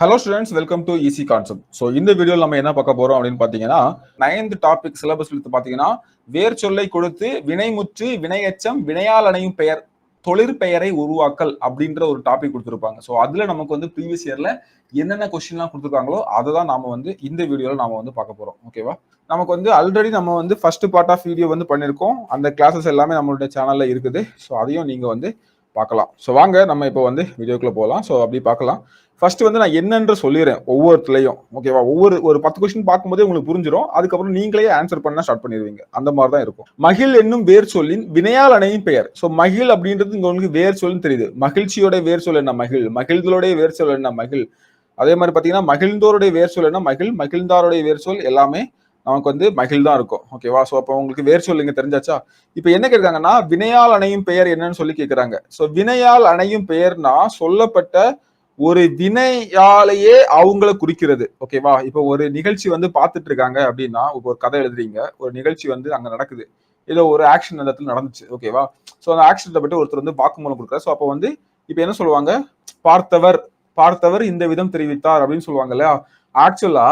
Hello students welcome to easy concept so இந்த வீடியோவில் நம்ம என்ன பார்க்க போகிறோம் அப்படின்னு பார்த்தீங்கன்னா நைன்த் டாபிக் சிலபஸ் எடுத்து பார்த்தீங்கன்னா வேர் சொல்லை கொடுத்து வினைமுற்று வினையச்சம் வினையால் அணையும் பெயர் தொழிற்பெயரை உருவாக்கல் அப்படின்ற ஒரு டாபிக் கொடுத்துருப்பாங்க. ஸோ அதில் நமக்கு வந்து ப்ரீவியஸ் இயரில் என்னென்ன கொஸ்டின்லாம் கொடுத்துருக்காங்களோ அதை தான் நாம வந்து இந்த வீடியோவில் நாம வந்து பார்க்க போகிறோம் ஓகேவா நமக்கு வந்து ஆல்ரெடி நம்ம வந்து ஃபர்ஸ்ட் பார்ட் ஆஃப் வீடியோ வந்து பண்ணியிருக்கோம். அந்த கிளாஸஸ் எல்லாமே நம்மளுடைய சேனலில் இருக்குது. ஸோ அதையும் நீங்கள் வந்து பார்க்கலாம். ஸோ வாங்க நம்ம இப்போ வந்து வீடியோக்குள்ளே போகலாம் ஸோ அப்படி பார்க்கலாம். ஃபர்ஸ்ட் வந்து நான் என்னன்ற சொல்லிடுறேன் ஒவ்வொருத்துலையும் ஓகேவா ஒவ்வொரு ஒரு பத்து கொஸ்டின் பார்க்கும்போதே உங்களுக்கு புரிஞ்சிடும் அதுக்கப்புறம் நீங்களே ஆன்சர் பண்ண ஸ்டார்ட் பண்ணிடுவீங்க. அந்த மாதிரி தான் இருக்கும். மகிழ் என்னும் வேர் சொல்லின் வினையால் அணையும் பெயர். ஸோ மகிழ் அப்படின்றது உங்களுக்கு வேர் சொல்லுன்னு தெரியுது. மகிழ்ச்சியோட வேர் சொல் என்ன மகிழ்? மகிழ்தலுடைய வேர் சொல் என்ன மகிழ்? அதே மாதிரி பார்த்தீங்கன்னா மகிழ்ந்தோருடைய வேர் சொல் என்ன மகிழ்? மகிழ்ந்தாருடைய வேர் சொல் எல்லாமே நமக்கு வந்து மகிழ் தான் இருக்கும் ஓகேவா ஸோ அப்போ உங்களுக்கு வேர் சொல் தெரிஞ்சாச்சா? இப்போ என்ன கேட்குறாங்கன்னா வினையால் அணையும் பெயர் என்னன்னு சொல்லி கேட்குறாங்க. ஸோ வினையால் அணையும் பெயர்னா சொல்லப்பட்ட ஒரு வினையாலேயே அவங்கள குறிக்கிறது. ஓகேவா இப்போ ஒரு நிகழ்ச்சி வந்து பார்த்துட்டு இருக்காங்க அப்படின்னா இப்போ ஒரு கதை எழுதுறீங்க. ஒரு நிகழ்ச்சி வந்து அங்கே நடக்குது. ஏதோ ஒரு ஆக்ஷன் அந்த இடத்துல நடந்துச்சு. ஓகேவா ஸோ அந்த ஆக்ஷனை பற்றி ஒருத்தர் வந்து வாக்குமூலம் கொடுக்குறாரு. ஸோ அப்போ வந்து இப்போ என்ன சொல்லுவாங்க? பார்த்தவர். பார்த்தவர் இந்த விதம் தெரிவித்தார் அப்படின்னு சொல்லுவாங்க இல்லையா? ஆக்சுவலா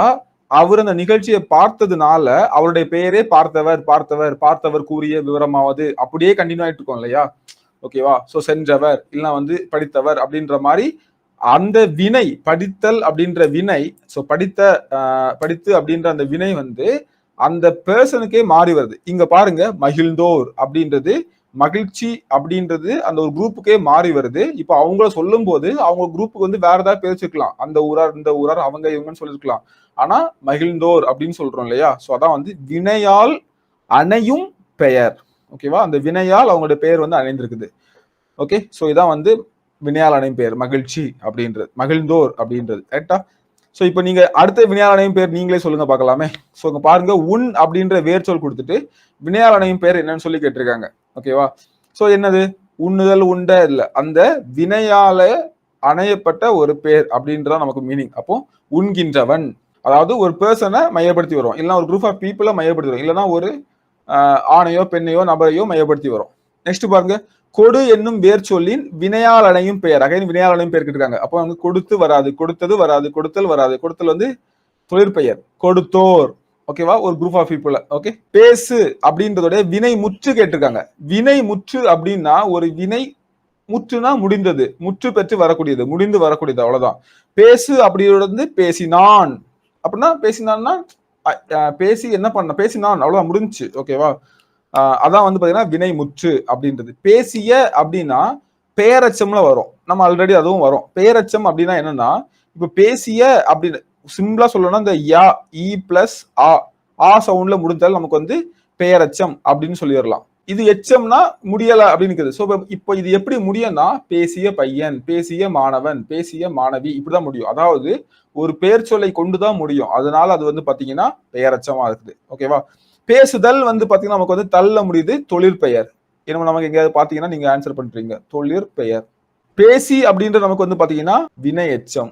அவர் அந்த நிகழ்ச்சியை பார்த்ததுனால அவருடைய பெயரே பார்த்தவர் பார்த்தவர் பார்த்தவர் கூறிய விவரமாவது அப்படியே கண்டினியூ ஆயிட்டு இருக்கோம் இல்லையா? ஓகேவா சோ சென்றவர் இல்லை வந்து படித்தவர் அப்படின்ற மாதிரி அந்த வினை படித்தல் அப்படின்ற வினை சோ படித்த படித்து அப்படின்ற அந்த வினை வந்து அந்த பர்சனுக்கே மாறி வருது. இங்க பாருங்க மகிழ்ந்தோர் அப்படின்றது மகிழ்ச்சி அப்படின்றது அந்த ஒரு குரூப்புக்கே மாறி வருது. இப்போ அவங்கள சொல்லும் போது அவங்க குரூப்புக்கு வந்து வேற ஏதாவது பேசிருக்கலாம் அந்த ஊரார் இந்த ஊரார் அவங்க இவங்கன்னு சொல்லிருக்கலாம். ஆனா மகிழ்ந்தோர் அப்படின்னு சொல்றோம் இல்லையா? ஸோ அதான் வந்து வினையால் அணையும் பெயர். ஓகேவா அந்த வினையால் அவங்களுடைய பெயர் வந்து அணைந்திருக்குது. ஓகே ஸோ இதான் வந்து வினையால் அணையும் பெயர். மகிழ்ச்சி அப்படின்றது. மகிழ்ந்தோர் அப்படின்றது. கரெக்டா ஸோ இப்போ நீங்கள் அடுத்த வினையாளனையும் பேர் நீங்களே சொல்லுங்க பார்க்கலாமே. ஸோ இங்கே பாருங்க உன் அப்படின்ற வேர் சொல் கொடுத்துட்டு வினையாளனையும் பேர் என்னன்னு சொல்லி கேட்டிருக்காங்க. ஓகேவா ஸோ என்னது? உண்ணுதல் உண்ட இல்லை. அந்த வினையால அணையப்பட்ட ஒரு பேர் அப்படின்றதான் நமக்கு மீனிங் அப்போ உண்கின்றவன். அதாவது ஒரு பர்சனை மையப்படுத்தி வரும். இல்லைன்னா ஒரு குரூப் ஆஃப் பீப்புளை மையப்படுத்தி வரும். இல்லைன்னா ஒரு ஆணையோ பெண்ணையோ நபரையோ மையப்படுத்தி வரும். நெக்ஸ்ட் பாருங்க. கொடு என்னும் வேர் சொல்லின் வினையால் அடையும் பெயர். அகைன் வினையால் அடையும் பெயர் கேட்டிருக்காங்க. அப்போ வந்து கொடுத்து வராது கொடுத்தது வராது கொடுத்தல் வராது. கொடுத்தல் வந்து தொழிற்பெயர் கொடுத்தோர். ஓகேவா ஒரு குரூப் ஆஃப் பீப்புள் ஓகே பேசு அப்படின்றதோட வினை முற்று கேட்டிருக்காங்க. வினை முற்று அப்படின்னா ஒரு வினை முற்றுனா முடிந்தது. முற்று பெற்று வரக்கூடியது. முடிந்து வரக்கூடியது. அவ்வளவுதான். பேசு அப்படின்றது பேசினான். அப்படின்னா பேசினான்னா பேசி என்ன பண்ண பேசினான். அவ்வளவுதான். முடிஞ்சுச்சு. ஓகேவா அதான் வந்து பாத்தீங்கன்னா வினை முற்று அப்படின்றது. பேசிய அப்படின்னா பேரச்சம்ல வரும். நம்ம ஆல்ரெடி அதுவும் வரும். பேரச்சம் அப்படின்னா என்னன்னா இப்ப பேசிய அப்படின்னு சிம்பிளா சொல்லணும்னா இந்த யா இ பிளஸ் ஆ. ஆ சவுண்ட்ல முடிஞ்சால் நமக்கு வந்து பெயரச்சம் அப்படின்னு சொல்லிடலாம். இது எச்சம்னா முடியல அப்படின்னு ஸோ இப்போ இது எப்படி முடியும்னா பேசிய பையன் பேசிய மாணவன் பேசிய மாணவி இப்படிதான் முடியும். அதாவது ஒரு பெயர் சொல்லை கொண்டுதான் முடியும். அதனால அது வந்து பாத்தீங்கன்னா பெயரச்சமா இருக்குது. ஓகேவா பேசுதல் வந்து பார்த்தீங்கன்னா நமக்கு வந்து தள்ள முடியுது. தொழிற்பெயர் என்ன நமக்கு எங்கேயாவது பார்த்தீங்கன்னா நீங்க ஆன்சர் பண்றீங்க. தொழிற்பெயர் பேசி அப்படின்றது நமக்கு வந்து பார்த்தீங்கன்னா வினை எச்சம்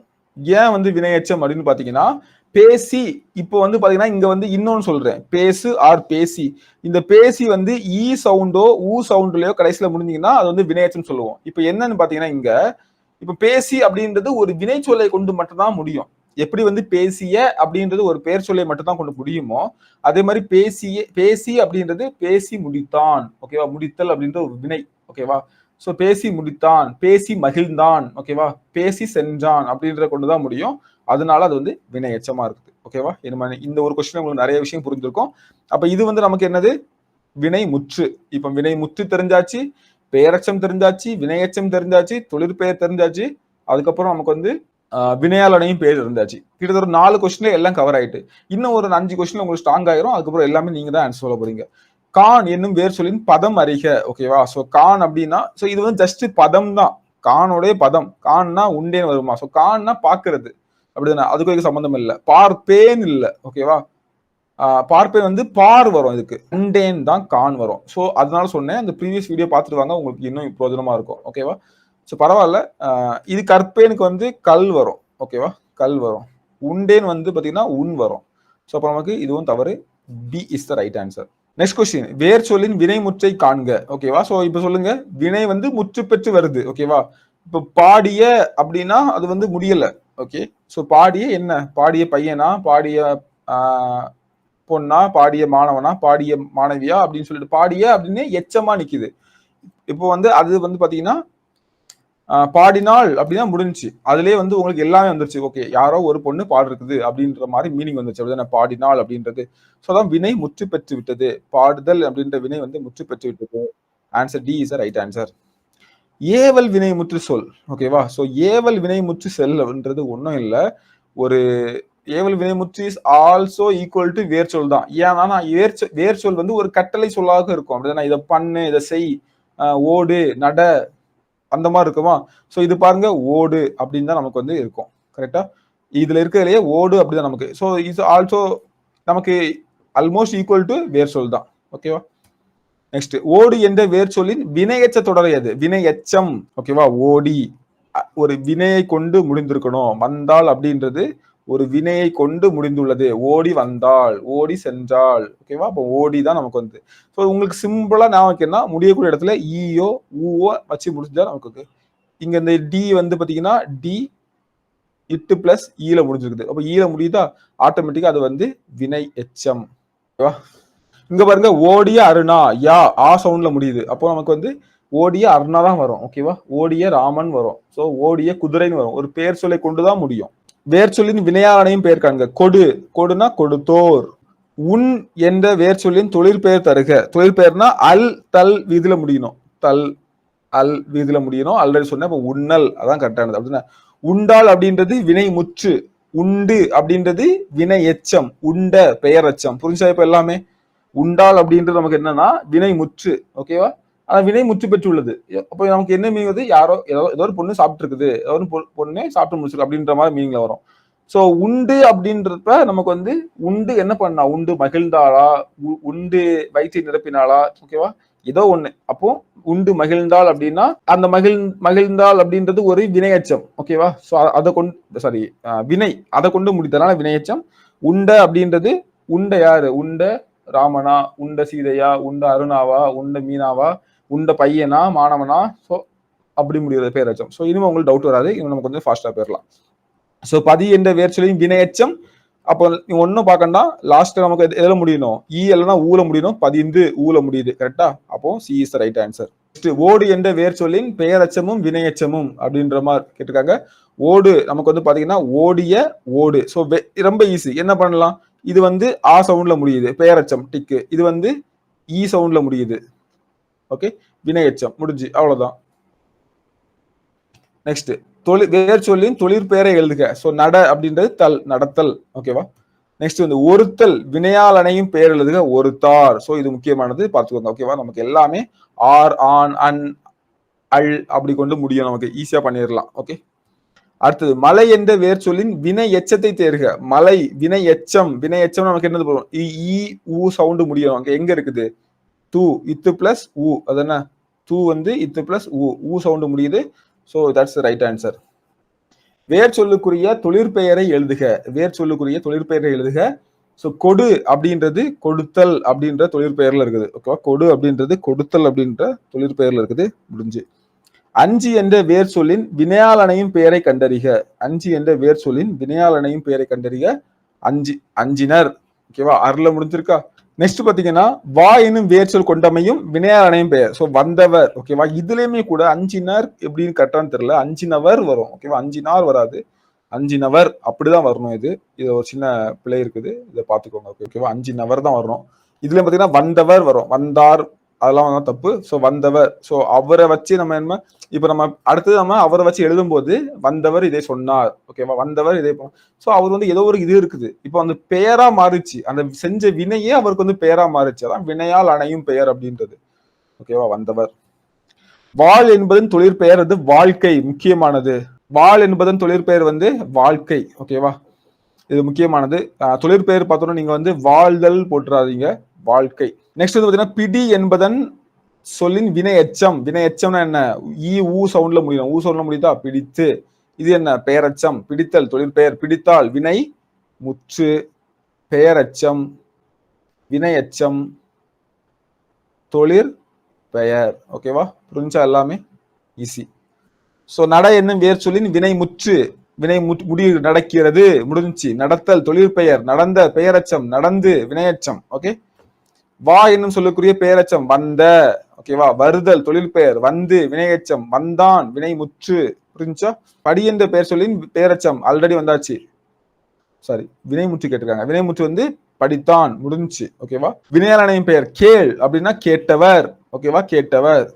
ஏன் வந்து வினை எச்சம் அப்படின்னு பார்த்தீங்கன்னா பேசி இப்போ வந்து பார்த்தீங்கன்னா இங்க வந்து இன்னொன்று சொல்றேன். பேசு ஆர் பேசி. இந்த பேசி வந்து இ சவுண்டோ ஊ சவுண்ட்லயோ கடைசியில் முடிஞ்சிங்கன்னா அது வந்து வினையச்சம் சொல்லுவோம். இப்போ என்னன்னு பார்த்தீங்கன்னா இங்க இப்போ பேசி அப்படின்றது ஒரு வினைச்சொல்லை கொண்டு மட்டும்தான் முடியும். எப்படி வந்து பேசிய அப்படின்றது ஒரு பெயர் சொல்லை மட்டும்தான் கொண்டு முடியுமோ அதே மாதிரி பேசிய பேசி அப்படின்றது பேசி முடித்தான் ஓகேவா முடித்தல் அப்படின்ற ஒரு வினை ஓகேவா ஸோ பேசி முடித்தான் பேசி மகிழ்ந்தான் ஓகேவா பேசி சென்றான் அப்படின்ற கொண்டுதான் முடியும். அதனால அது வந்து வினை எச்சமாக இருக்குது ஓகேவா என்ன இந்த ஒரு கொஸ்டின் உங்களுக்கு நிறைய விஷயம் புரிஞ்சிருக்கும். அப்ப இது வந்து நமக்கு என்னது? வினை முற்று. இப்ப வினை முற்று தெரிஞ்சாச்சு பெயரச்சம் தெரிஞ்சாச்சு வினையச்சம் தெரிஞ்சாச்சு தொழிற்பெயர் தெரிஞ்சாச்சு அதுக்கப்புறம் நமக்கு வந்து வினயாலோடையும் பேர் இருந்தாச்சு. கிட்டத்தட்ட ஒரு நாலு கொஸ்டின்ல எல்லாம் கவர் ஆயிட்டு. இன்னும் ஒரு அஞ்சு கொஸ்டின் உங்களுக்கு ஸ்ட்ராங் ஆயிரும். அதுக்கப்புறம் எல்லாமே நீங்க தான் ஆன்சர் சொல்ல போறீங்க. கான் என்னும் வேர் சொல்லின் பதம் அறிக. ஓகேவா ஸோ கான் அப்படின்னா ஸோ இது வந்து ஜஸ்ட் பதம் தான். கானுடைய பதம். கான்னா உண்டேன்னு வருமா? ஸோ கான்னா பாக்குறது அப்படிதானே? அதுக்கு சம்பந்தம் இல்லை. பார்ப்பேன் இல்லை. ஓகேவா பார்ப்பேன் வந்து பார் வரும் இதுக்கு. உண்டேன் தான் கான் வரும். ஸோ அதனால சொன்னேன். அந்த ப்ரீவியஸ் வீடியோ பார்த்துட்டு வாங்க. உங்களுக்கு இன்னும் பிரோஜனமா இருக்கும். ஓகேவா ஸோ பரவாயில்ல. இது கற்பேனுக்கு வந்து கல் வரும். ஓகேவா கல் வரும். உண்டேன் வந்து பார்த்தீங்கன்னா உன் வரும். ஸோ அப்போ நமக்கு இதுவும் தவறு. B is the right answer next question வேர் சொல்லின் வினை முற்றை காண்க. ஓகேவா ஸோ இப்போ சொல்லுங்க. வினை வந்து முற்று பெற்று வருது. ஓகேவா இப்போ பாடிய அப்படின்னா அது வந்து முடியலை. ஓகே ஸோ பாடிய என்ன? பாடிய பையனா? பாடிய பொண்ணா? பாடிய மாணவனா? பாடிய மாணவியா? அப்படின்னு சொல்லிட்டு பாடிய அப்படின்னு எச்சமா நிக்குது. இப்போ வந்து அது வந்து பாத்தீங்கன்னா பாடினால் பாடினாள் அப்படின்னா முடிஞ்சுச்சு. அதுலயே வந்து உங்களுக்கு எல்லாமே வந்துருச்சு. ஓகே யாரோ ஒரு பொண்ணு பாடிருக்குது அப்படின்ற மாதிரி மீனிங் வந்துச்சு அப்படிதானே பாடினாள் அப்படின்றது. ஸோ அதான் வினை முற்று பெற்று விட்டது. பாடுதல் அப்படின்ற வினை வந்து முற்று பெற்று விட்டது. Answer D is right answer ஏவல் வினை முற்று சொல். ஓகேவா ஸோ ஏவல் வினை முற்று செல் அப்படின்றது ஒன்றும் இல்லை. ஒரு ஏவல் வினைமுற்று இஸ் ஆல்சோ ஈக்குவல் டு வேர்ச்சொல் தான். ஏன்னா நான் வேர்ச்சொல் வேர்ச்சொல் வந்து ஒரு கட்டளை சொல்லாக இருக்கும். அப்படிதான்? இதை பண்ணு இதை செய் ஓடு நட அந்த மாதிரி இருக்குமா? ஸோ இது பாருங்க ஓடு அப்படின்னு தான் நமக்கு வந்து இருக்கும். கரெக்டா இதுல இருக்கிறதுலயே ஓடு அப்படிதான் நமக்கு. ஸோ இஸ் ஆல்சோ நமக்கு ஆல்மோஸ்ட் ஈக்குவல் டு வேர்ச்சொல் தான். ஓகேவா நெக்ஸ்ட் ஓடு என்ற வேர்ச்சொல்லின் வினையச்ச தொடரை அது. வினையச்சம். ஓகேவா ஓடி. ஒரு வினையை கொண்டு முடிந்திருக்கணும். வந்தால் அப்படின்றது ஒரு வினையை கொண்டு முடிந்துள்ளது. ஓடி வந்தாள் ஓடி சென்றாள். ஓகேவா அப்போ ஓடி தான் நமக்கு வந்து. ஸோ உங்களுக்கு சிம்பிளா ஞாபகம்னா வைக்கணும்னா முடியக்கூடிய இடத்துல ஈயோ ஊவோ வச்சு முடிஞ்சா நமக்கு okay. இங்க இந்த டி வந்து பாத்தீங்கன்னா டி இட்டு பிளஸ் ஈல e முடிஞ்சிருக்குது. அப்போ e ஈல முடியுதா? ஆட்டோமேட்டிக்கா அது வந்து வினை எச்சம். ஓகேவா இங்க பாருங்க ஓடிய அருணா யா ஆ சவுண்ட்ல முடியுது. அப்போ நமக்கு வந்து ஓடிய அருணா தான் வரும் ஓகேவா ஓடிய ராமன் வரும். ஸோ ஓடிய குதிரைன்னு வரும். ஒரு பேர் சொல்லை கொண்டுதான் முடியும். வேர் சொல்லின் வினையாளனையும் பெயர் காண்க கொடு. கொடுனா கொடுத்தோர். உன் என்ற வேர் சொல்லின் தொழிற்பெயர் தருக. தொழில் பெயர்னா அல் தல் வீதியில முடியணும். தல் அல் வீதியில முடியணும். ஆல்ரெடி சொன்னேன் இப்போ உண்ணல் அதான் கரெக்டானது அப்படின்னா உண்டால் அப்படின்றது வினை முற்று. உண்டு அப்படின்றது வினை எச்சம். உண்ட பெயர் எச்சம் புரிஞ்சா இப்ப எல்லாமே? உண்டால் அப்படின்றது நமக்கு என்னன்னா வினை முற்று. ஓகேவா ஆனா வினை முற்று பெற்றுள்ளது. அப்போ நமக்கு என்ன மீன் வந்து யாரோ ஏதோ ஏதோ ஒரு பொண்ணு சாப்பிட்டு இருக்குது ஏதோ ஒரு பொ- சாப்பிட்டு முடிச்சிருக்கு அப்படின்ற மாதிரி மீனிங்ல வரும். ஸோ உண்டு அப்படின்றப்ப நமக்கு வந்து உண்டு என்ன பண்ணா? உண்டு மகிழ்ந்தாளா? உ- உண்டு வயிற்றை நிரப்பினாளா? ஓகேவா ஏதோ ஒண்ணு. அப்போ உண்டு மகிழ்ந்தாள் அப்படின்னா அந்த மகிழ் மகிழ்ந்தாள் அப்படின்றது ஒரு வினையச்சம். ஓகேவா ஸோ அதை கொண்டு சாரி வினை. அதை கொண்டு முடித்தனால வினையச்சம். உண்ட அப்படின்றது உண்ட யாரு? உண்ட ராமனா? உண்ட சீதையா? உண்ட அருணாவா? உண்ட மீனாவா? உண்ட பையனா மாணவனா? ஸோ அப்படி முடியுறது பேரச்சம் ஸோ இனிமே உங்களுக்கு டவுட் வராது. இவன் நம்ம கொஞ்சம் ஃபாஸ்ட்டாக போயிடலாம் ஸோ பதி என்ற வேர்ச்சொல்லின் வினையச்சம் அப்போ நீ ஒன்றும் பார்க்கண்டா லாஸ்ட் நமக்கு எது- முடியணும்? ஈ இல்லைன்னா ஊல முடியணும். பதிந்து ஊல முடியுது. கரெக்டா அப்போ சி இஸ் ரைட் ஆன்சர் ஓடு என்ற வேர்ச்சொல்லின் பெயரச்சமும் வினையச்சமும் அப்படின்ற மாதிரி கேட்டிருக்காங்க. ஓடு நமக்கு வந்து பார்த்தீங்கன்னா ஓடிய ஓடு. ஸோ ரொம்ப ஈஸி என்ன பண்ணலாம்? இது வந்து ஆ சவுண்டில் முடியுது. பெயரச்சம் டிக்கு இது வந்து e ஈ சவுண்டில் முடியுது. ஓகே வினையச்சம். முடிஞ்சு. அவ்வளவுதான். நெக்ஸ்ட் தொழில் வேர் சொல்லின் தொழிற்பெயரை எழுதுக. ஸோ நட அப்படின்றது தல் நடத்தல். ஓகேவா நெக்ஸ்ட் வந்து ஒருத்தல். வினையாளனையும் பெயர் எழுதுக. ஒருத்தார். ஸோ இது முக்கியமானது. பார்த்துக்கோங்க. ஓகேவா நமக்கு எல்லாமே ஆர் ஆன் அன் அல் அப்படி கொண்டு முடியும். நமக்கு ஈஸியா பண்ணிடலாம் ஓகே அடுத்தது மலை என்ற வேர் சொல்லின் வினை எச்சத்தை தேர்க. மலை வினை எச்சம். வினை எச்சம் நமக்கு என்னது போகும் இ ஊ சவுண்டு முடியும். அங்க எங்க இருக்குது? தூ இத்து பிளஸ் ஊ. அது என்ன தூ வந்து இத்து பிளஸ் ஊ. ஊ சவுண்டு முடியுது. ஸோ தட்ஸ் ரைட் ஆன்சர் வேர் சொல்லுக்குரிய தொழிற்பெயரை எழுதுக. வேர் சொல்லுக்குரிய தொழிற்பெயரை எழுதுக. ஸோ கொடு அப்படின்றது கொடுத்தல் அப்படின்ற தொழிற்பெயர்ல இருக்குது. ஓகேவா கொடு அப்படின்றது கொடுத்தல் அப்படின்ற தொழிற்பெயர்ல இருக்குது. முடிஞ்சு. அஞ்சு என்ற வேர் சொல்லின் வினையாளனையும் பெயரை கண்டறிக. அஞ்சு என்ற வேர் சொல்லின் வினையாளனையும் பெயரை கண்டறிக. அஞ்சு அஞ்சினர். ஓகேவா அருள முடிஞ்சிருக்கா? நெக்ஸ்ட் பாத்தீங்கன்னா வா எனும் வேர்ச்சொல் கொண்டமையும் வினையாளனையும் பெயர். ஸோ வந்தவர் ஓகேவா இதுலயுமே கூட அஞ்சினர் எப்படின்னு கரெக்டான்னு தெரியல. அஞ்சினவர் வரும் ஓகேவா அஞ்சினார் வராது. அஞ்சினவர் அப்படிதான் வரணும் இது. இது ஒரு சின்ன பிழை இருக்குது. இதை பார்த்துக்கோங்க ஓகே ஓகேவா அஞ்சினவர் தான் வரணும். இதுல பாத்தீங்கன்னா வந்தவர் வரும். வந்தார் அதெல்லாம் வந்து தப்பு. ஸோ வந்தவர் ஸோ அவரை வச்சு நம்ம என்ன இப்போ நம்ம அடுத்தது நம்ம அவரை வச்சு எழுதும்போது வந்தவர் இதை சொன்னார். ஓகேவா வந்தவர் இதை ஸோ அவர் வந்து ஏதோ ஒரு இது இருக்குது. இப்போ அந்த பெயரா மாறிச்சு. அந்த செஞ்ச வினையே அவருக்கு வந்து பெயரா மாறிச்சு. அதான் வினையால் அணையும் பெயர் அப்படின்றது. ஓகேவா வந்தவர். வாழ் என்பதன் தொழிற்பெயர் அது வாழ்க்கை முக்கியமானது. வாழ் என்பதன் தொழிற்பெயர் வந்து வாழ்க்கை. ஓகேவா இது முக்கியமானது. தொழிற்பெயர் பார்த்தோன்னா நீங்க வந்து வாழ்தல் போட்டுறாதீங்க. வாழ்க்கை. நெக்ஸ்ட் வந்து பாத்தீங்கன்னா பிடி என்பதன் சொல்லின் வினை எச்சம் வினை எச்சம்னா என்ன? ஈ ஊ சவுண்ட்ல முடியும். ஊ சவுண்ட்ல முடியுதா பிடித்து. இது என்ன? பெயரச்சம். பிடித்தல் தொழிற்பெயர் பிடித்தால் வினை முற்று பெயரச்சம் வினை எச்சம் தொழிற் பெயர் ஓகேவா புரிஞ்சா எல்லாமே ஈஸி ஸோ நட என்னும் வேர் சொல்லின் வினை முற்று. வினை முடி நடக்கிறது. முடிஞ்சு நடத்தல் தொழிற்பெயர் நடந்த பெயரச்சம். நடந்து வினையச்சம். ஓகே வா என்னும் சொல்லக்கூடிய பெயரச்சம் வந்த ஓகேவா வருதல் தொழில் பெயர் வந்து வினையச்சம் வந்தான் வினை முற்று புரிஞ்சா படி என்ற பெயர் சொல்லின் பெயரச்சம் ஆல்ரெடி வந்தாச்சு. சாரி வினைமுற்று கேட்டிருக்காங்க. வினைமுற்று வந்து படித்தான் முடிஞ்சுச்சு. ஓகேவா வினையாளனையும் பெயர் கேள் அப்படின்னா கேட்டவர். ஓகேவா கேட்டவர்.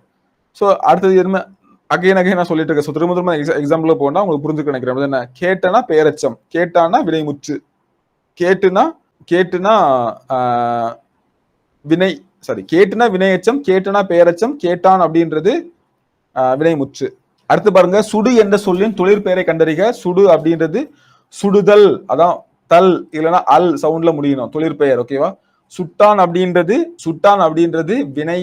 ஸோ அடுத்தது என்ன அகைன் அகைன் நான் சொல்லிட்டு இருக்கேன். So, திரும்ப திரும்ப எக்ஸாம்பிள் போனா உங்களுக்கு புரிஞ்சுக்க நினைக்கிறேன். என்ன? கேட்டனா பெயரச்சம் கேட்டானா வினைமுற்று கேட்டுனா கேட்டுனா வினை சாரி கேட்டுனா வினையச்சம் கேட்டுனா பெயரச்சம் கேட்டான் அப்படின்றது வினை வினைமுற்று. அடுத்து பாருங்க சுடு என்ற சொல்லின் தொழிற்பெயரை கண்டறிக. சுடு அப்படின்றது சுடுதல் அதான் தல் இல்லைன்னா அல் சவுண்ட்ல முடியணும் தொழிற்பெயர் ஓகேவா சுட்டான் அப்படின்றது சுட்டான் அப்படின்றது வினை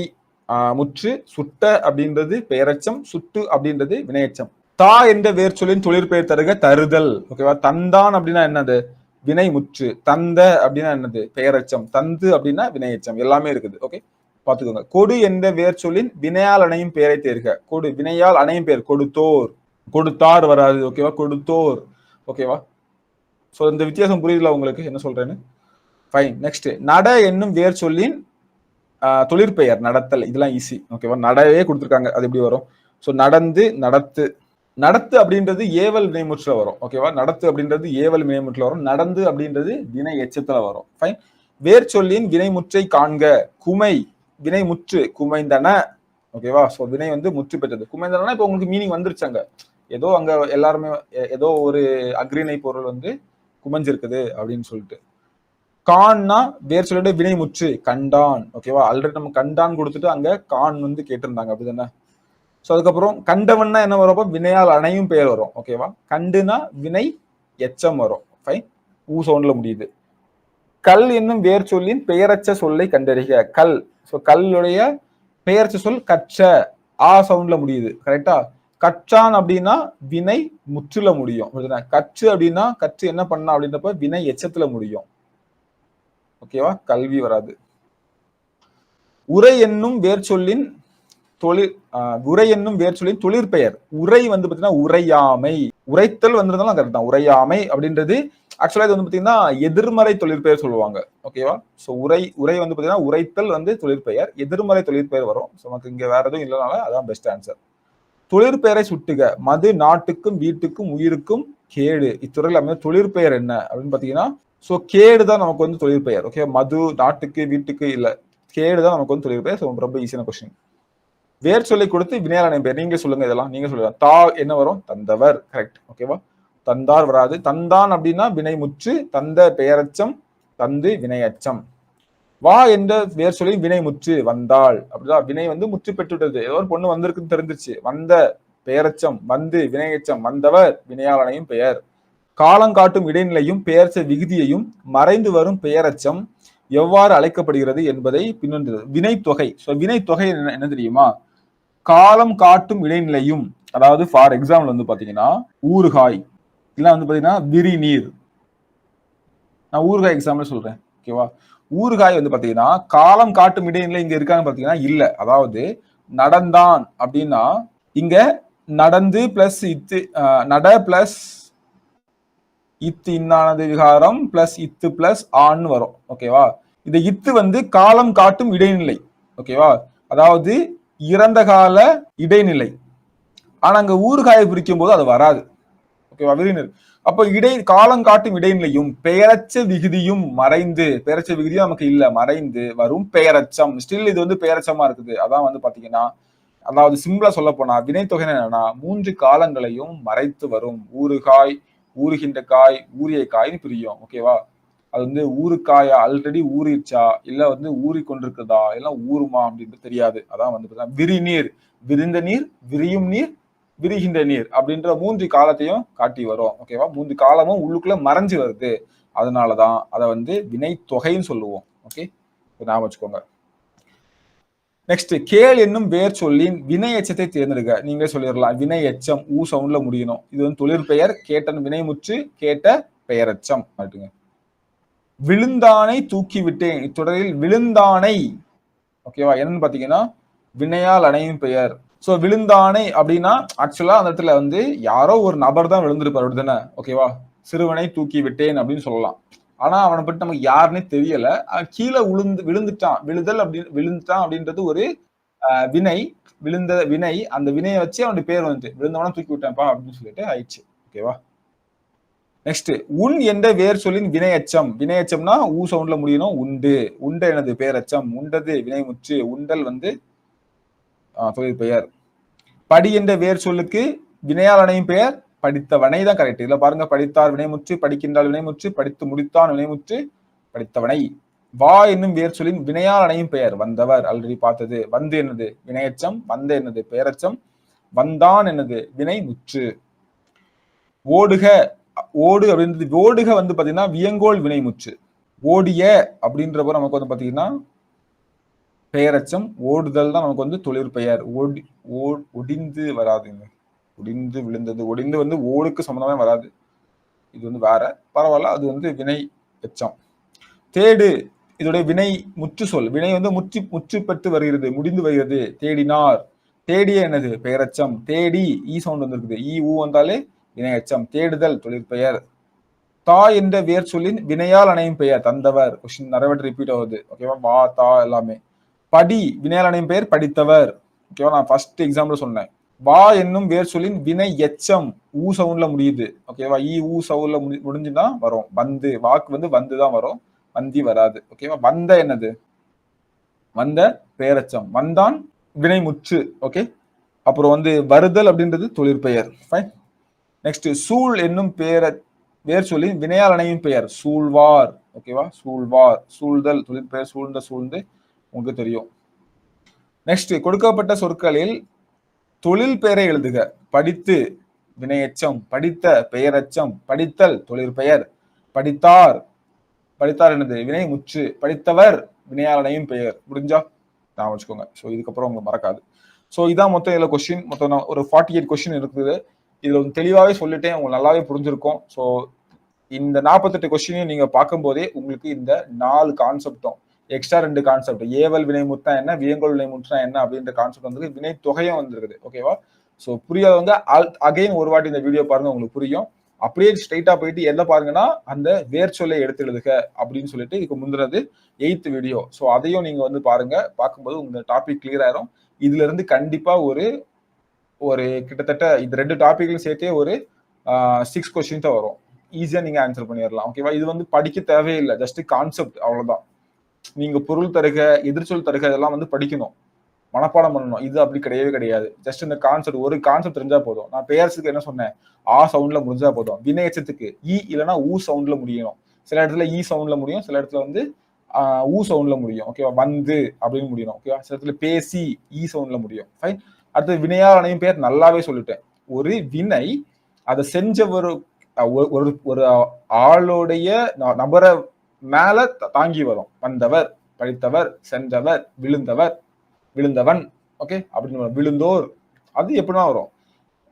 முற்று. சுட்ட அப்படின்றது பெயரச்சம் சுட்டு அப்படின்றது வினையச்சம். தா என்ற வேர் சொல்லின் தொழிற்பெயர் தருக தருதல் ஓகேவா தந்தான் அப்படின்னா என்னது? வினை முற்று தந்த அப்படின்னா என்னது? பெயரச்சம். தந்து அப்படின்னா வினையச்சம். எல்லாமே இருக்குது. ஓகே பாத்துக்கோங்க கொடு என்ற வேர் சொல்லின் வினையால் அணையும் பெயரை தேர்க. கொடு வினையால் அணையும் பெயர். கொடுத்தோர். கொடுத்தார் வராது. ஓகேவா கொடுத்தோர். ஓகேவா ஸோ இந்த வித்தியாசம் புரியுதுல உங்களுக்கு? என்ன சொல்றேன்னு? ஃபைன் நெக்ஸ்ட் நட என்னும் வேர் சொல்லின் தொழிற்பெயர் நடத்தல். இதெல்லாம் ஈஸி ஓகேவா நடவே கொடுத்துருக்காங்க. அது எப்படி வரும்? ஸோ நடந்து நடத்து. நடத்து அப்படின்றது ஏவல் வினைமுற்றில் வரும். ஓகேவா நடத்து அப்படின்றது ஏவல் வினைமுற்றில் வரும். நடந்து அப்படின்றது வினை எச்சத்துல வரும். ஃபைன் வேர் சொல்லின் வினைமுற்றை காண்க. குமை வினைமுற்று குமைந்தன. ஓகேவா ஸோ வினை வந்து முற்று பெற்றது. குமைந்தனா இப்போ உங்களுக்கு மீனிங் வந்துருச்சாங்க ஏதோ அங்க எல்லாருமே எ- ஏதோ ஒரு அக்ரிணை பொருள் வந்து குமைஞ்சிருக்குது அப்படின்னு சொல்லிட்டு. கான்னா வேர் சொல்லிட்டு வினைமுற்று கண்டான். ஓகேவா ஆல்ரெடி நம்ம கண்டான் கொடுத்துட்டு அங்க கான் வந்து கேட்டிருந்தாங்க. அப்படிதானே? ஸோ அதுக்கப்புறம் கண்டவன்னா என்ன வரும் அப்போ? வினையால் அணையும் பெயர் வரும். ஓகேவா கண்டுனா வினை எச்சம் வரும். ஃபைன் ஊ சவுண்ட்ல முடியுது. கல் என்னும் வேர் சொல்லின் பெயரச்ச சொல்லை கண்டறிக. கல். ஸோ கல்லுடைய பெயரச்ச சொல் கற்ற. ஆ சவுண்ட்ல முடியுது. கரெக்டா கற்றான் அப்படின்னா வினை முற்றுல முடியும். புரியுதுனா? கற்று அப்படின்னா கற்று என்ன பண்ணா அப்படின்றப்ப வினை எச்சத்துல முடியும். ஓகேவா கல்வி வராது. உரை என்னும் வேர் சொல்லின் தொழில் உரை என்னும் வேர் சொல்லி தொழிற்பெயர் உரை வந்து பாத்தீங்கன்னா உரையாமை. உரைத்தல் வந்திருந்தாலும் அங்க தான் உரையாமை அப்படின்றது ஆக்சுவலா இது வந்து பாத்தீங்கன்னா எதிர்மறை தொழிற்பெயர் சொல்லுவாங்க. ஓகேவா சோ உரை உரை வந்து பாத்தீங்கன்னா உரைத்தல் வந்து தொழிற்பெயர் எதிர்மறை தொழிற்பெயர் வரும். ஸோ நமக்கு இங்க வேற எதுவும் இல்லைனால அதான் பெஸ்ட் ஆன்சர் தொழிற்பெயரை சுட்டுக. மது நாட்டுக்கும் வீட்டுக்கும் உயிருக்கும் கேடு. இத்துறையில் அமைந்த தொழிற்பெயர் என்ன? அப்படின்னு பாத்தீங்கன்னா சோ கேடு தான் நமக்கு வந்து தொழிற்பெயர் ஓகே மது நாட்டுக்கு வீட்டுக்கு இல்ல. கேடு தான் நமக்கு வந்து தொழிற்பெயர் ஸோ ரொம்ப ஈஸியான கொஸ்டின் வேர் சொல்லி கொடுத்து வினையாளன் பேர் நீங்க சொல்லுங்க இதெல்லாம். நீங்க சொல்லுங்க. தா என்ன வரும்? தந்தவர். கரெக்ட் ஓகேவா தந்தார் வராது. தந்தான் அப்படின்னா வினைமுற்று தந்த பெயரச்சம் தந்து வினையச்சம். வா என்ற வேர் சொல்லி வினை முற்று வந்தாள். அப்படிதான். வினை வந்து முற்று பெற்றுவிட்டது ஏதோ ஒரு பொண்ணு வந்திருக்குன்னு தெரிஞ்சிருச்சு. வந்த பெயரச்சம் வந்து வினையச்சம் வந்தவர் வினையாளனையும் பெயர். காலங்காட்டும் இடைநிலையும் பெயர்ச்ச விகுதியையும் மறைந்து வரும் பெயரச்சம் எவ்வாறு அழைக்கப்படுகிறது என்பதை பின்னொன்று வினைத்தொகை. ஸோ வினைத்தொகை என்ன என்ன தெரியுமா? காலம் காட்டும் இடைநிலையும் அதாவது ஃபார் எக்ஸாம்பிள் வந்து பாத்தீங்கன்னா ஊறுகாய். இல்லை வந்து பாத்தீங்கன்னா விரி நீர். நான் ஊறுகாய் எக்ஸாம்பிள் சொல்றேன் ஓகேவா ஊறுகாய் வந்து பாத்தீங்கன்னா காலம் காட்டும் இடைநிலை இங்க இருக்கான்னு பாத்தீங்கன்னா இல்ல. அதாவது நடந்தான் அப்படின்னா இங்க நடந்து பிளஸ் இத்து நட பிளஸ் இத்து இன்னானது விகாரம் பிளஸ் இத்து பிளஸ் ஆன்னு வரும் ஓகேவா இந்த இத்து வந்து காலம் காட்டும் இடைநிலை ஓகேவா அதாவது இறந்த கால இடைநிலை. ஆனா அங்க ஊறுகாயை பிரிக்கும் போது அது வராது. ஓகேவா விருந்தினர் அப்ப இடை காலம் காட்டும் இடைநிலையும் பெயரச்ச விகுதியும் மறைந்து பெயரச்ச விகுதியும் நமக்கு இல்ல மறைந்து வரும் பெயரச்சம் ஸ்டில் இது வந்து பெயரச்சமா இருக்குது. அதான் வந்து பாத்தீங்கன்னா அதாவது சிம்பிளா சொல்ல போனா வினைத்தொகை என்னன்னா மூன்று காலங்களையும் மறைத்து வரும். ஊறுகாய் ஊறுகின்ற காய் ஊரிய காய்னு பிரியும். ஓகேவா அது வந்து ஊருக்காயா ஆல்ரெடி ஊறிச்சா இல்ல வந்து ஊறி கொண்டிருக்குதா எல்லாம் ஊறுமா அப்படின்றது தெரியாது. அதான் வந்து விரி நீர். விரிந்த நீர் விரியும் நீர் விரிகின்ற நீர் அப்படின்ற மூன்று காலத்தையும் காட்டி வரும். ஓகேவா மூன்று காலமும் உள்ளுக்குள்ள மறைஞ்சு வருது. அதனாலதான் அதை வந்து வினை தொகைன்னு சொல்லுவோம். ஓகே ஞாபகம் வச்சுக்கோங்க. நெக்ஸ்ட் கேள் என்னும் வேர் சொல்லின் வினை எச்சத்தை தேர்ந்தெடுக்க. நீங்களே சொல்லிடலாம். வினை எச்சம் ஊ சவுண்ட்ல முடியணும். இது வந்து தொழிற்பெயர் கேட்டன் வினைமுற்று கேட்ட பெயரெச்சம். மாட்டுங்க. விழுந்தானை தூக்கி விட்டேன் இத்தொடரில் விழுந்தானை ஓகேவா என்னன்னு பாத்தீங்கன்னா வினையால் அணையும் பெயர். சோ விழுந்தானை அப்படின்னா ஆக்சுவலா அந்த இடத்துல வந்து யாரோ ஒரு நபர் தான் விழுந்திருப்பார் அப்படிதானே ஓகேவா சிறுவனை தூக்கி விட்டேன் அப்படின்னு சொல்லலாம். ஆனா அவனை பற்றி நமக்கு யாருன்னே தெரியல. அவன் கீழே விழுந்து விழுந்துட்டான். விழுதல் அப்படி விழுந்துட்டான் அப்படின்றது ஒரு வினை. விழுந்த வினை அந்த வினையை வச்சு அவனுடைய பேர் வந்துட்டு விழுந்தவனா தூக்கி விட்டேன்ப்பா அப்படின்னு சொல்லிட்டு ஆயிடுச்சு. ஓகேவா நெக்ஸ்ட் உன் என்ற வேர் சொல்லின் வினையச்சம். வினையச்சம்னா ஊ சவுண்ட்ல முடியணும். உண்டு. உண்ட எனது பேரச்சம். உண்டது வினைமுற்று. உண்டல் வந்து தொழில் பெயர். படி என்ற வேர் சொல்லுக்கு வினையால் அணையும் பெயர் படித்தவனை தான் கரெக்ட் இதுல பாருங்க படித்தார் வினைமுற்று படிக்கின்றால் வினைமுற்று படித்து முடித்தான் வினைமுற்று படித்தவனை. வா என்னும் வேர் சொல்லின் வினையால் அணையும் பெயர் வந்தவர் ஆல்ரெடி பார்த்தது. வந்து என்னது? வினையச்சம். வந்த என்னது? பெயரச்சம் வந்தான் என்னது? வினை முற்று ஓடுக. ஓடு அப்படின்றது ஓடுக வந்து பாத்தீங்கன்னா வியங்கோல் வினைமுச்சு. ஓடிய அப்படின்றப்ப நமக்கு வந்து பாத்தீங்கன்னா பெயரச்சம் ஓடுதல் தான் நமக்கு வந்து தொழிற்பெயர் ஓடி ஓ ஒடிந்து வராதுங்க ஒடிந்து விழுந்தது. ஒடிந்து வந்து ஓடுக்கு சம்மந்தமே வராது. இது வந்து வேற. பரவாயில்ல அது வந்து வினை எச்சம். தேடு இதோடைய வினை முற்று சொல். வினை வந்து முற்றி முற்று பெற்று வருகிறது முடிந்து வருகிறது. தேடினார். தேடிய என்னது? பெயரச்சம். தேடி ஈ சவுண்ட் வந்திருக்குது. ஈ ஊ வந்தாலே இணையச்சம் தேடுதல் தொழிற்பெயர் தா என்ற வேர் சொல்லின் வினையால் அணையும் பெயர் தந்தவர். கொஸ்டின் நிறைய வாட்டி ரிப்பீட் ஆகுது. ஓகேவா வா? தா எல்லாமே. படி வினையால் அணையும் பெயர் படித்தவர். ஓகேவா நான் ஃபர்ஸ்ட் எக்ஸாம்பிள் சொன்னேன். வா என்னும் வேர் சொல்லின் வினை எச்சம் ஊ சவுண்ட்ல முடியுது. ஓகேவா ஈ ஊ சவுண்ட்ல முடி முடிஞ்சுதான் வரும். வந்து வாக்கு வந்து வந்து தான் வரும். வந்தி வராது. ஓகேவா வந்த என்னது? வந்த பேரச்சம். வந்தான் வினை முற்று ஓகே அப்புறம் வந்து வருதல் அப்படின்றது தொழிற்பெயர். ஃபைன் நெக்ஸ்ட் சூழ் என்னும் பெயர வேர் சொல்லி வினையாளனையும் பெயர். சூழ்வார். ஓகேவா சூழ்வார். சூழ்தல் தொழில் பெயர் சூழ்ந்த சூழ்ந்து உங்களுக்கு தெரியும். நெக்ஸ்ட் கொடுக்கப்பட்ட சொற்களில் தொழில் பெயரை எழுதுக. படித்து வினையச்சம் படித்த பெயரச்சம் படித்தல் தொழிற்பெயர் படித்தார். படித்தார் என்னது? வினை முற்று. படித்தவர் வினையாளனையும் பெயர். முடிஞ்சா நான் வச்சுக்கோங்க. ஸோ இதுக்கப்புறம் உங்களுக்கு மறக்காது. ஸோ இதான் மொத்தம் இதில் கொஸ்டின் மொத்தம் நான் ஒரு ஃபார்ட்டி எயிட் கொஸ்டின் இருக்குது. இதுல வந்து தெளிவாகவே சொல்லிட்டேன் உங்களுக்கு நல்லாவே புரிஞ்சிருக்கும். ஸோ இந்த நாற்பத்தெட்டு கொஸ்டினையும் நீங்க பார்க்கும்போதே உங்களுக்கு இந்த நாலு கான்செப்டும் எக்ஸ்ட்ரா ரெண்டு கான்செப்ட் ஏவல் வினைமுத்தா என்ன வியங்கோல் வினைமுற்றா என்ன அப்படின்ற கான்செப்ட் வந்து வினை தொகையும் வந்திருக்குது. ஓகேவா ஸோ புரியாதவங்க அகைன் ஒரு வாட்டி இந்த வீடியோ பாருங்க உங்களுக்கு புரியும். அப்படியே ஸ்ட்ரைட்டா போயிட்டு எதை பாருங்கன்னா அந்த வேர் சொல்லை எடுத்து எழுதுக அப்படின்னு சொல்லிட்டு இதுக்கு முந்தினது எயித்து வீடியோ ஸோ அதையும் நீங்க வந்து பாருங்க. பார்க்கும்போது உங்க டாபிக் கிளியர் ஆயிரும். இதுல இருந்து கண்டிப்பா ஒரு ஒரு கிட்டத்தட்ட இந்த ரெண்டு டாபிக்லையும் சேர்த்தே ஒரு சிக்ஸ் கொஸ்டின் தான் வரும். ஈஸியா நீங்க ஆன்சர் பண்ணிடலாம். ஓகேவா இது வந்து படிக்க தேவையில்லை. ஜஸ்ட் கான்செப்ட் அவ்வளவுதான். நீங்க பொருள் தருக எதிர்ச்சொல் தருக இதெல்லாம் வந்து படிக்கணும். மனப்பாடம் பண்ணணும். இது அப்படி கிடையவே கிடையாது. ஜஸ்ட் இந்த கான்செப்ட் ஒரு கான்செப்ட் தெரிஞ்சா போதும். நான் பேர்ஸுக்கு என்ன சொன்னேன்? ஆ சவுண்ட்ல முடிஞ்சா போதும். வினையச்சத்துக்கு. இ இல்லைன்னா ஊ சவுண்ட்ல முடியணும். சில இடத்துல e இ சவுண்ட்ல முடியும். சில இடத்துல வந்து ஊ சவுண்ட்ல முடியும். ஓகேவா வந்து அப்படின்னு முடியணும். ஓகேவா சில இடத்துல பேசி e இ சவுண்ட்ல முடியும். ஃபைன் அடுத்து வினையாளனையும் பேர் நல்லாவே சொல்லிட்டேன். ஒரு வினை அதை செஞ்சவர் ஒரு- ஒரு ஒரு ஆளுடைய ந- நபரை மேல தாங்கி வரும். வந்தவர் படித்தவர் சென்றவர் விழுந்தவர் விழுந்தவன் ஓகே அப்படின்னு விழுந்தோர். அது எப்படின்னா வரும்?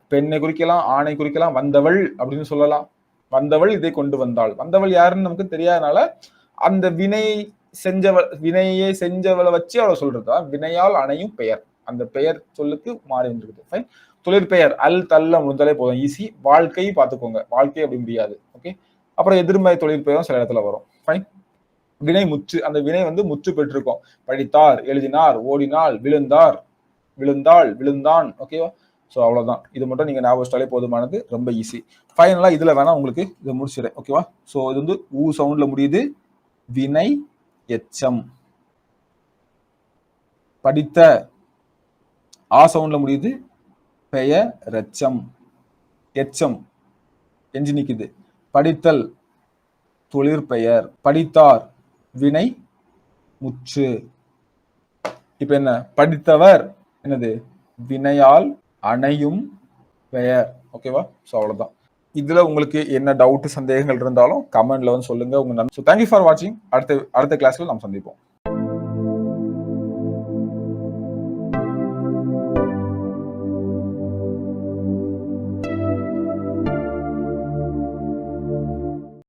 பெண்ணை குறிக்கலாம் ஆணை குறிக்கலாம் வந்தவள் அப்படின்னு சொல்லலாம். வந்தவள் இதை கொண்டு வந்தாள். வந்தவள் யாருன்னு நமக்கு தெரியாதனால அந்த வினை செஞ்சவள் வினையை செஞ்சவளை வச்சு அவளை சொல்றதா வினையால் அணையும் பெயர். அந்த பெயர் சொல்லுக்கு மாறி இருக்குது ஃபைன் தொழிற்பெயர் அல் தள்ள முடிந்தாலே போதும். ஈஸி வாழ்க்கை பார்த்துக்கோங்க. வாழ்க்கை அப்படி முடியாது. ஓகே அப்புறம் எதிர்மறை தொழிற்பெயரும் சில இடத்துல வரும். ஃபைன் வினை முற்று அந்த வினை வந்து முற்று பெற்றிருக்கும். படித்தார் எழுதினார் ஓடினால் விழுந்தார் விழுந்தாள் விழுந்தான். ஓகேவா ஸோ அவ்வளவுதான். இது மட்டும் நீங்க ஞாபகம் வச்சிட்டாலே போதுமானது. ரொம்ப ஈஸி ஃபைனலா இதில் வேணால் உங்களுக்கு இதை முடிச்சிடுறேன். ஓகேவா ஸோ இது வந்து ஊ சவுண்ட்ல முடியுது. வினை எச்சம். படித்த ஆ சவுண்ட்ல முடியுது. பெயர் ரச்சம் எச்சம் எஞ்சி நிற்குது படித்தல் தொழிற்பெயர் படித்தார் வினை முற்று. இப்ப என்ன? படித்தவர் என்னது? வினையால் அணையும் பெயர். ஓகேவா ஸோ அவ்வளோதான் இதுல உங்களுக்கு என்ன டவுட் சந்தேகங்கள் இருந்தாலும் கமெண்ட்ல வந்து சொல்லுங்க. உங்க நன்றி ஸோ தேங்க்யூ ஃபார் வாட்சிங் அடுத்த அடுத்த கிளாஸ்ல நாம் சந்திப்போம்.